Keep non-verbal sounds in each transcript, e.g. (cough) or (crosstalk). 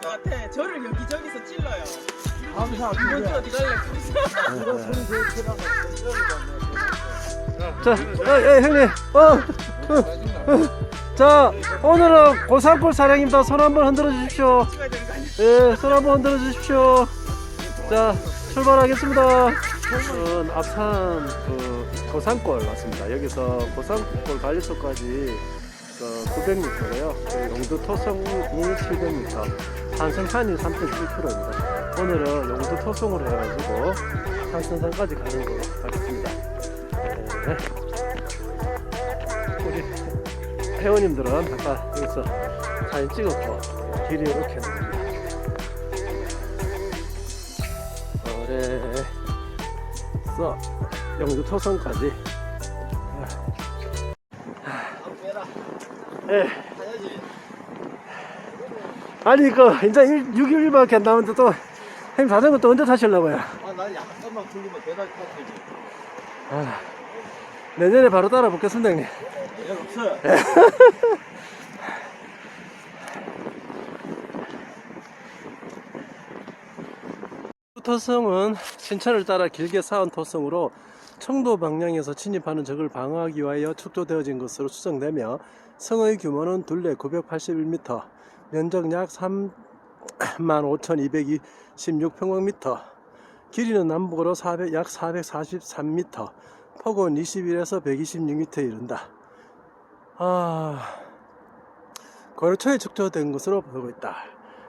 것 같아. 저를 여기저기서 찔러요. 감사. 이번 주 어디 갈래? 이거 소리 제일 크다고. 자, 어, 예, 형님. 어, 어, 어. 자, 오늘은 고산골 사장님다 손 한번 흔들어 주십시오. 찍어야 되는 거 아니야? 예, 손 한번 흔들어 주십시오. 자, 출발하겠습니다. 저는 앞산 그 고산골 왔습니다. 여기서 고산골 관리소까지 그 900m고요. 용두 토성이 700m, 산성산이 3.7km입니다. 오늘은 용두 토성으로 해가지고 산성산까지 가는 걸로 하겠습니다. 네. 우리 회원님들은 아까 여기서 사진 찍었고 길이 이렇게 나옵니다. 그래서 영주 토성까지 예. 아니 그 이제 6일 밖에 안 남았는데 또 형님 자전거 또 언제 타시려고요? 아, 난 약간만 굴리면 대답 터지지. 아, 내년에 바로 따라 붙겠습니다 형님 예, 없어. (laughs) 토성은 신천을 따라 길게 쌓은 토성으로 청도 방향에서 침입하는 적을 방어하기 위하여 축조되어진 것으로 추정되며 성의 규모는 둘레 981m, 면적 약 35,226평방미터, 길이는 남북으로 400, 약 443m, 폭은 21에서 126m에 이른다. 아, 거래초에 축조된 것으로 보고 있다.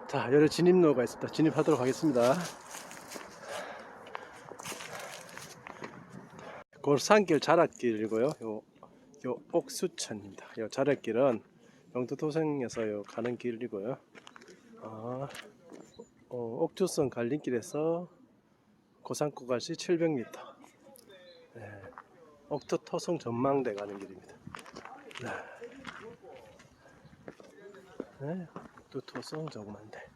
자, 여러 진입로가 있습니다. 진입하도록 하겠습니다. 골산길 자락길이고요. 요, 요 옥수천입니다. 요 자락길은 영도 도성에서 요 가는 길이고요. 아, 어, 옥주선 갈림길에서 고산구갈시 700m. 네, 옥토 토성 전망대 가는 길입니다. 네. 네, 옥토 토성 전망대.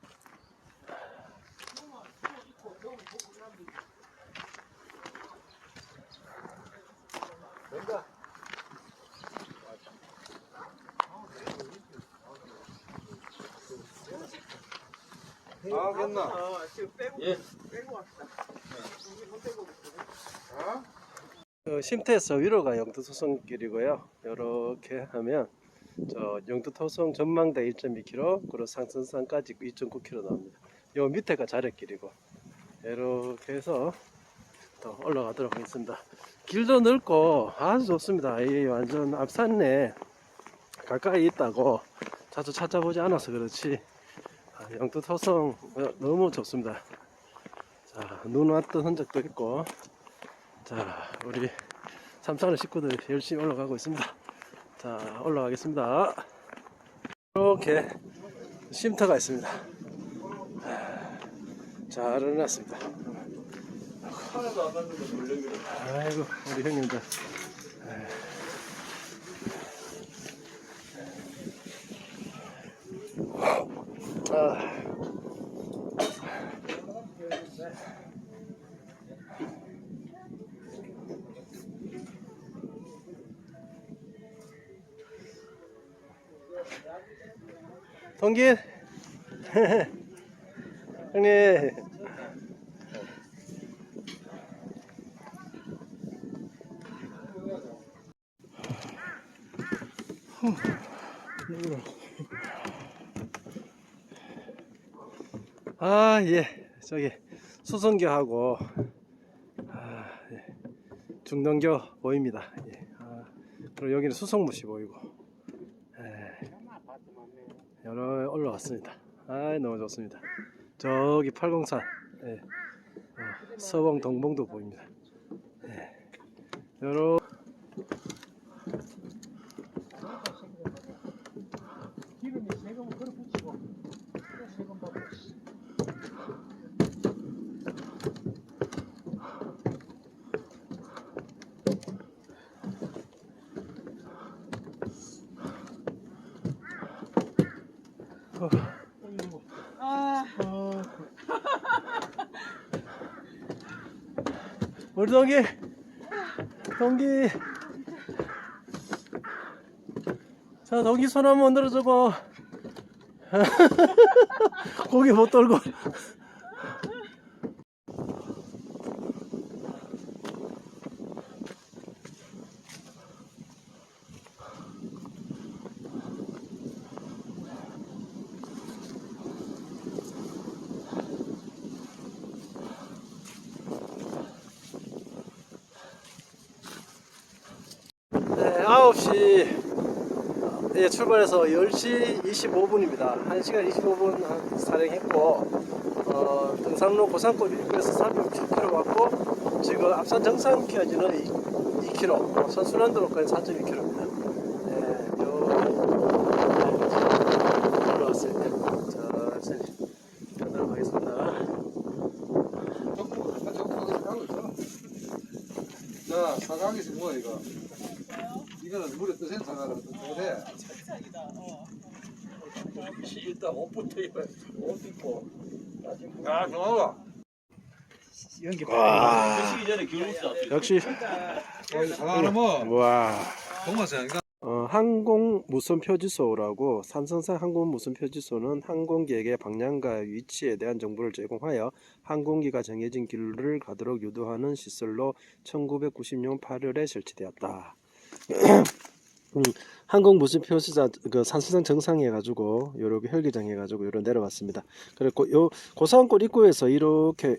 아, 됐나? 어, 지금 빼고 예. 빼고 왔다. 그 쉼터에서 위로가 영도토성길이고요. 이렇게 하면 저 영도토성 전망대 1.2km, 그리고 상선산까지 2.9km 나옵니다. 요 밑에가 자력길이고 이렇게 해서 또 올라가도록 하겠습니다. 길도 넓고 아주 좋습니다. 이 완전 앞산에 가까이 있다고 자주 찾아보지 않아서 그렇지 아, 영도토성 어, 너무 좋습니다. 자, 눈 왔던 흔적도 있고 자, 우리 삼산의 식구들 열심히 올라가고 있습니다. 자, 올라가겠습니다. 이렇게 쉼터가 있습니다. 잘 놀래기로. 아이고, 우리 형님들. 아. 동길. (laughs) 형님 아, 예. 저기 수성교하고 아, 예. 중동교 보입니다. 예. 아, 그리고 여기는 수성무시 보이고. 예. 여러 올라왔습니다. 아, 너무 좋습니다. 저기 팔공산, 예. 어, 서봉 동봉도 보입니다. 예. 여러 기름이 세금 그래 붙이고. 세금 받고. 아, 우리 동기. 동기. 자 동기 손 한번 들어주고. (laughs) 고기 못 돌고. 9시 예, 출발해서 10시 25분입니다. 1시간 25분 한 산행했고 어, 등산로 고산골 입구에서 360km 왔고 지금 앞산 정상까지는 2, 2km 선순환도로까지 4.2km입니다. 네, 요 네, 올라왔습니다. 천천히 가도록 하겠습니다. 자, 사각에서 뭐야 이거? 이거는 물에 뜨센 사각으로 뜨는데 천상이다. 어. 일단 옷부터 입어, 옷 입고. 야, 정아가. 와, 드시기 전에 귤 먹자. 역시 어, 사각은 뭐 와. 동화생인가? 어, 항공 무선 표지소라고 산성산 항공 무선 표지소는 항공기에게 방향과 위치에 대한 정보를 제공하여 항공기가 정해진 길을 가도록 유도하는 시설로 1990년 8월에 설치되었다. 음, 항공 무선 표시자 그 산성산 정상에 가지고 요렇게 헬기장 해 가지고 요로 내려왔습니다. 그리고 요 고산골 입구에서 이렇게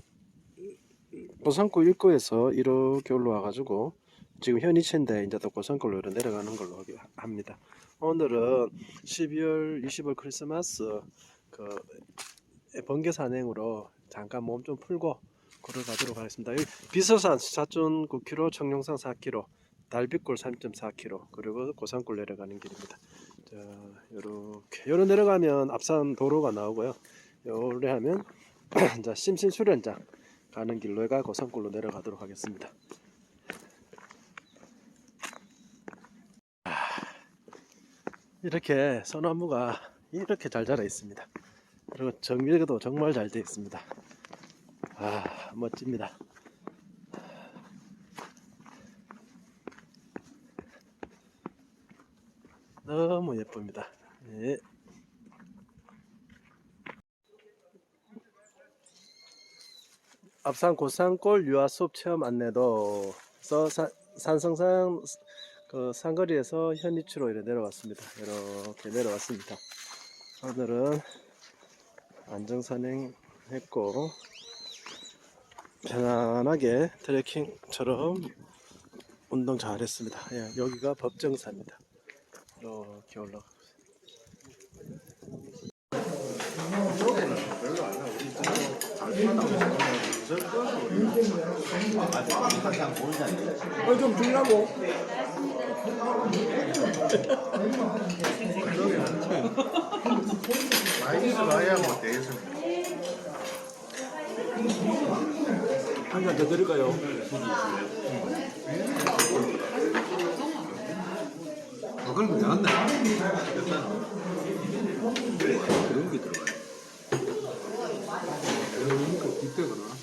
고산골 입구에서 이렇게 올라와 가지고 지금 현이체인데 이제 또 고산골로 내려가는 걸로 하기- 합니다. 오늘은 12월 20일 크리스마스 그 번개 산행으로 잠깐 몸 좀 풀고 걸어가도록 하겠습니다. 비서산 4.9km, 청룡산 4km, 달빛골 3.4km, 그리고 고산골 내려가는 길입니다. 자, 요렇게 요로 내려가면 앞산 도로가 나오고요. 요래 하면 (clears throat) 자 심신 수련장 가는 길로가 고산골로 내려가도록 하겠습니다. 이렇게 소나무가 이렇게 잘 자라 있습니다. 그리고 정비도 정말 잘 되어 있습니다. 아 멋집니다. 너무 예쁩니다. 예. 앞산 고산골 유아 수업 체험 안내도 산성산 그 산거리에서 현이치로 이렇게 내려왔습니다. 이렇게 내려왔습니다. 오늘은 안정산행 했고 편안하게 트레킹처럼 운동 잘 했습니다. 예, 여기가 법정사입니다. 이렇게 올라가. 좀 주려고. 한잔 더 드릴까요? 어, 그런 거 나왔네. 그런 게 들어가요. 이거 뒷대거나.